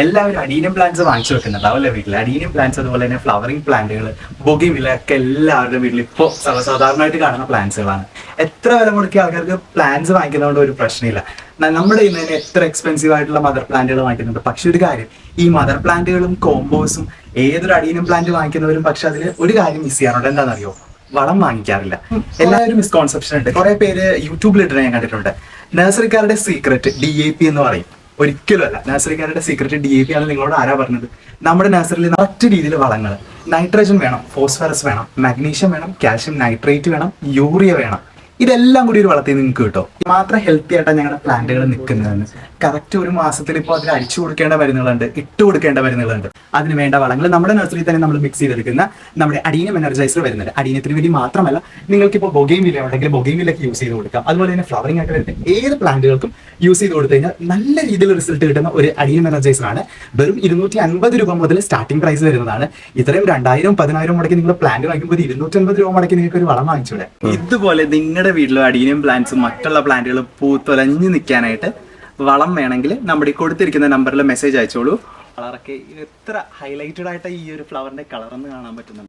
എല്ലാവരും adenium plants വാങ്ങിച്ചു വെക്കുന്നുണ്ടാവും അല്ലേ വീട്ടിൽ അഡീനിയം പ്ലാന്റ്സ് അതുപോലെ തന്നെ ഫ്ലവറിംഗ് പ്ലാന്റുകൾ ബൊഗിമില ഒക്കെ എല്ലാവരുടെ വീട്ടിൽ ഇപ്പോൾ സർവസാധാരണമായിട്ട് കാണുന്ന പ്ലാന്റ്സുകളാണ് എത്ര വില മുടക്കിയ ആൾക്കാർക്ക് പ്ലാന്റ്സ് വാങ്ങിക്കുന്നതുകൊണ്ട് ഒരു പ്രശ്നമില്ല. നമ്മുടെ ഇന്ന് തന്നെ എത്ര എക്സ്പെൻസീവ് ആയിട്ടുള്ള മദർ പ്ലാന്റുകൾ വാങ്ങിക്കുന്നുണ്ട്. പക്ഷെ ഒരു കാര്യം ഈ മദർ പ്ലാന്റുകളും കോമ്പോസും ഏതൊരു അഡീനിയം പ്ലാന്റ് വാങ്ങിക്കുന്നവരും പക്ഷെ അതിൽ ഒരു കാര്യം മിസ് ചെയ്യാറുണ്ട്. എന്താണെന്നറിയോ? വളം വാങ്ങിക്കാറില്ല. എല്ലാവരും മിസ്കോൺസെപ്ഷൻ ഉണ്ട്. കുറെ പേര് യൂട്യൂബിൽ ഇട്ടിട്ട് ഞാൻ കണ്ടിട്ടുണ്ട്. നഴ്സറിക്കാരുടെ സീക്രട്ട് ഡി എ പി എന്ന് പറയും. ഒരിക്കലും അല്ല നഴ്സറിക്കാരുടെ സീക്രട്ട് ഡി എ പി ആണ് നിങ്ങളോട് ആരാ പറഞ്ഞത്? നമ്മുടെ നഴ്സറിയിൽ മറ്റു രീതിയിൽ വളങ്ങൾ. നൈട്രജൻ വേണം ഫോസ്ഫറസ് വേണം മാഗ്നീഷ്യം വേണം കാൽഷ്യം നൈട്രേറ്റ് വേണം യൂറിയ വേണം. ഇതെല്ലാം കൂടി ഒരു വളർത്തി നിങ്ങൾക്ക് കിട്ടും. മാത്രം ഹെൽത്തി ആയിട്ടാണ് ഞങ്ങളുടെ പ്ലാന്റുകൾ നിൽക്കുന്നതെന്ന് കറക്റ്റ് ഒരു മാസത്തിൽ ഇപ്പോൾ അതിൽ അടിച്ചു കൊടുക്കേണ്ട മരുന്നുകളുണ്ട് ഇട്ട് കൊടുക്കേണ്ട മരുന്നുകളുണ്ട്. അതിന് വേണ്ട വളങ്ങൾ നമ്മുടെ നഴ്സറിയിൽ തന്നെ നമ്മൾ മിക്സ് ചെയ്തെടുക്കുന്ന നമ്മുടെ അടീനം എനർജൈസർ വരുന്നുണ്ട്. അടീനത്തിന് വേണ്ടി മാത്രമല്ല നിങ്ങൾക്ക് ഇപ്പോൾ ബൊഗൈൻ വില ഉണ്ടെങ്കിൽ ബൊഗൈൻ വിലക്ക് യൂസ് ചെയ്ത് കൊടുക്കാം. അതുപോലെ തന്നെ ഫ്ലവറിംഗ് ആയിട്ട് വരുന്ന ഏത് പ്ലാന്റുകൾക്കും യൂസ് ചെയ്ത് കൊടുത്തു കഴിഞ്ഞാൽ നല്ല രീതിയിൽ റിസൾട്ട് കിട്ടുന്ന ഒരു അടീനം എനർജൈസർ ആണ്. വെറും ഇരുന്നൂറ്റി അൻപത് രൂപ മുതൽ സ്റ്റാർട്ടിംഗ് പ്രൈസ് വരുന്നതാണ്. ഇത്രയും രണ്ടായിരം പതിനായിരം മുടക്കി നിങ്ങൾ പ്ലാന്റ് വാങ്ങിക്കുമ്പോൾ ഇരുന്നൂറ്റി അൻപത് രൂപ മുടക്കി നിങ്ങൾക്ക് ഒരു വളം വാങ്ങിച്ചൂടെ. ഇതുപോലെ നിങ്ങളുടെ വീട്ടിലും അടീനിയം പ്ലാന്റ്സും മറ്റുള്ള പ്ലാന്റുകളും പൂത്തൊലഞ്ഞു നിൽക്കാനായിട്ട് വളം വേണമെങ്കിൽ നമ്മുടെ ഈ കൊടുത്തിരിക്കുന്ന നമ്പറിൽ മെസ്സേജ് അയച്ചോളൂ. കളറൊക്കെ എത്ര ഹൈലൈറ്റഡ് ആയിട്ട് ഈ ഒരു കളർ എന്ന് കാണാൻ പറ്റുന്നുണ്ട്.